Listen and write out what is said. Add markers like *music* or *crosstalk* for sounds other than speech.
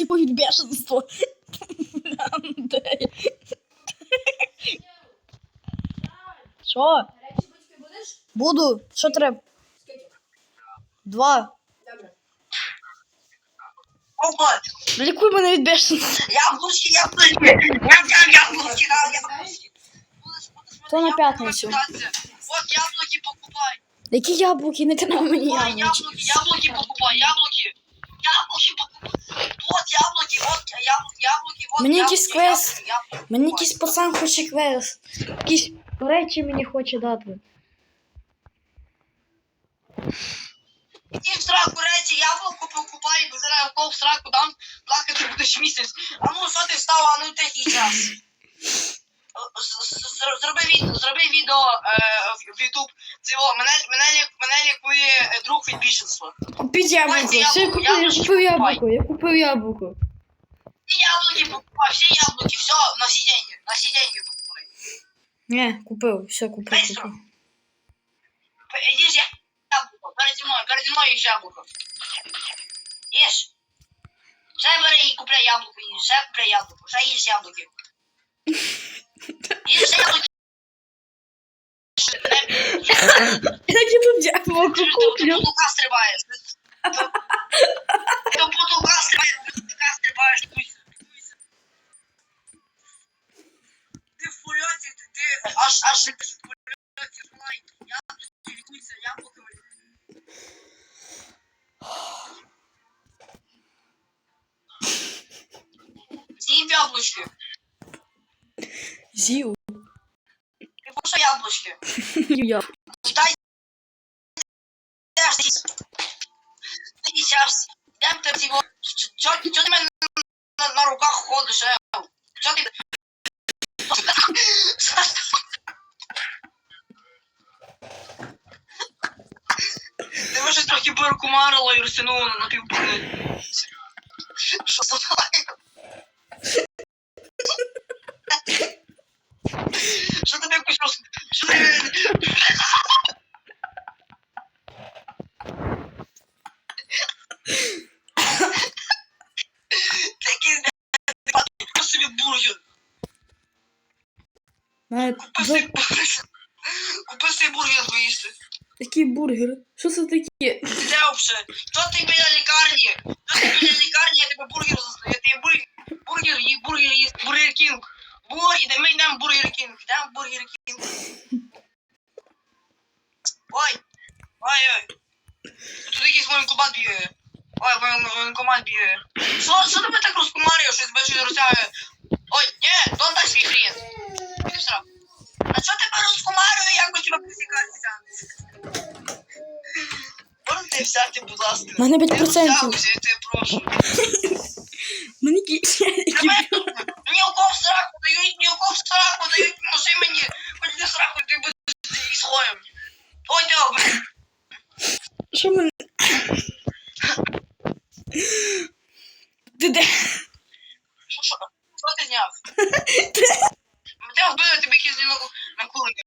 Від бешенства. Андрей. Що? Будеш? Буду. Що треба? Скільки? Два. Добре. Опа, Лікуй мене від бешенства. яблучки, яблучки. Я взяв яблучки, да, яблучки. Будеш, будеш То на п'ятницю. яблуки. От яблуки покупай. Які яблуки? Не треба мені Ой, яблуки. яблуки, яблуки покупай. Яблуки покупай. Вот яблуки, вот яблуки, вот Мені яблуки, якийсь квест. яблуки, яблуки Мені якийсь пацан хоче квест. Якісь речі мені хоче дати. Іди в сраку речі, яблуко покупай, бо зараз в кого в сраку дам, плакати будеш місяць. А ну, що ти встав, а ну тихий час. З- з- з- Зроби відео, зроби відео е, в- в YouTube. Цього, мене, мене, лі- мене лікує е, друг від бішенства. Купіть яблуко. Все, я купив, я купив яблуко. Я купив яблуко. Всі яблуки покупай, всі яблуки, все, на всі деньги, на всі деньги покупай. Не, купив, все купив. Быстро. купив. П- Иди ж яблуко, переді мною, переді мною їж яблуко. Їж. Ще бери і купляй яблуко, їж, ще купляй яблуко, ще їж яблуки. Їж *laughs* ще яблуки. Я купив яблуко, Ти до куплю. потолка стрибаєш. *laughs* Ти До потолка стрибаєш, до потолка стрибаєш, туйся, туйся. Ти в польоті, ти, ти аж, аж польоті, желай, яблуки, лікуйся, яблуко. З'їв яблучки. З'їв. Ти що яблучки? Я. Дай теж ти ти час. Дем ти цього. Чо чо ти мене на, на руках ходиш, е? Чо ти Ти ви щось трохи перекумарило і розтягнуло на півпори. Що за Що тобі якось роз... Що ти... Такий не собі бургер. Купи собі бургер. Купи собі бургер поїсти. Такий бургер. Що це таке? Взагалі? Що ти біля лікарні? Що ти біля лікарні, я тебе бургер застаю. Бургер, бургер, ї- бургер їсти. Бургер Кінг. Бур, іде ми йдемо Бургер Кінг. Йдемо Бургер Кінг. Ой. Ой, ой. Тут якийсь воєнкомат бігає. Ой, воєн- воєнкомат бігає. Що, що тебе так розкумарює, щось без розтягує? Можете взяти, будь ласка. Мене 5%. *laughs* Я взявся, я тебе прошу. Мені Мені укол в сраку дають, мені укол в сраку дають, поможи мені. Хоч не сраку, ти будеш ізгоєм. Ой, добре. Що мене? Ти де? Що, що? Що ти зняв? Мене вбили, тебе якісь на, кулені.